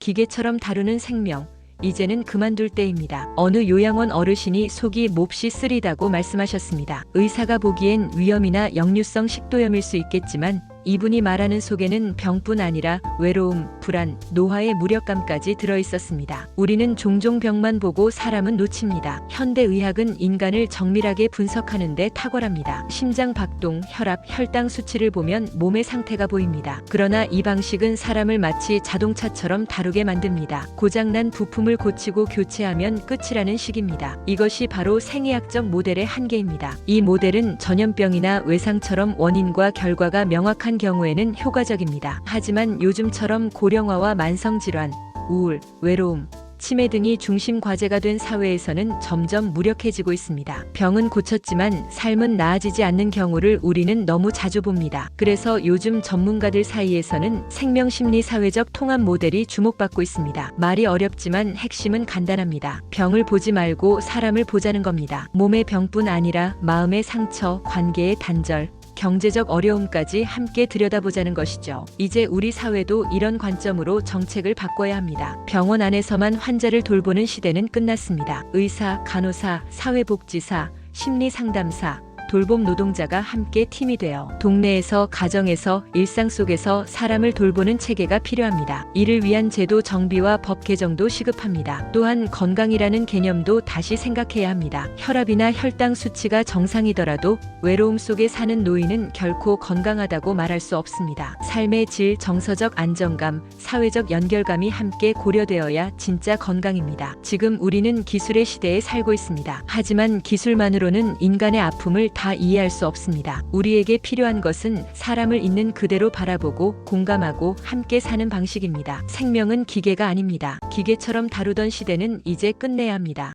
기계처럼 다루는 생명, 이제는 그만둘 때입니다. 어느 요양원 어르신이 속이 몹시 쓰리다고 말씀하셨습니다. 의사가 보기엔 위염이나 역류성 식도염일 수 있겠지만 이분이 말하는 속에는 병뿐 아니라 외로움, 불안, 노화의 무력감까지 들어 있었습니다. 우리는 종종 병만 보고 사람은 놓칩니다. 현대 의학은 인간을 정밀하게 분석하는 데 탁월합니다. 심장 박동, 혈압, 혈당 수치를 보면 몸의 상태가 보입니다. 그러나 이 방식은 사람을 마치 자동차처럼 다루게 만듭니다. 고장난 부품을 고치고 교체하면 끝이라는 식입니다. 이것이 바로 생의학적 모델의 한계입니다. 이 모델은 전염병이나 외상처럼 원인과 결과가 명확한 경우에는 효과적입니다. 하지만 요즘처럼 고령 화와 만성질환, 우울, 외로움, 치매 등이 중심 과제가 된 사회에서는 점점 무력해지고 있습니다. 병은 고쳤지만 삶은 나아지지 않는 경우를 우리는 너무 자주 봅니다. 그래서 요즘 전문가들 사이에서는 생명심리 사회적 통합 모델이 주목받고 있습니다. 말이 어렵지만 핵심은 간단합니다. 병을 보지 말고 사람을 보자는 겁니다. 몸의 병뿐 아니라 마음의 상처, 관계의 단절, 경제적 어려움까지 함께 들여다보자는 것이죠. 이제 우리 사회도 이런 관점으로 정책을 바꿔야 합니다. 병원 안에서만 환자를 돌보는 시대는 끝났습니다. 의사, 간호사, 사회복지사, 심리상담사, 돌봄 노동자가 함께 팀이 되어 동네에서 가정에서 일상 속에서 사람을 돌보는 체계가 필요합니다. 이를 위한 제도 정비와 법 개정도 시급합니다. 또한 건강이라는 개념도 다시 생각해야 합니다. 혈압이나 혈당 수치가 정상이더라도 외로움 속에 사는 노인은 결코 건강하다고 말할 수 없습니다. 삶의 질, 정서적 안정감, 사회적 연결감이 함께 고려되어야 진짜 건강입니다. 지금 우리는 기술의 시대에 살고 있습니다. 하지만 기술만으로는 인간의 아픔을 다 이해할 수 없습니다. 우리에게 필요한 것은 사람을 있는 그대로 바라보고 공감하고 함께 사는 방식입니다. 생명은 기계가 아닙니다. 기계처럼 다루던 시대는 이제 끝내야 합니다.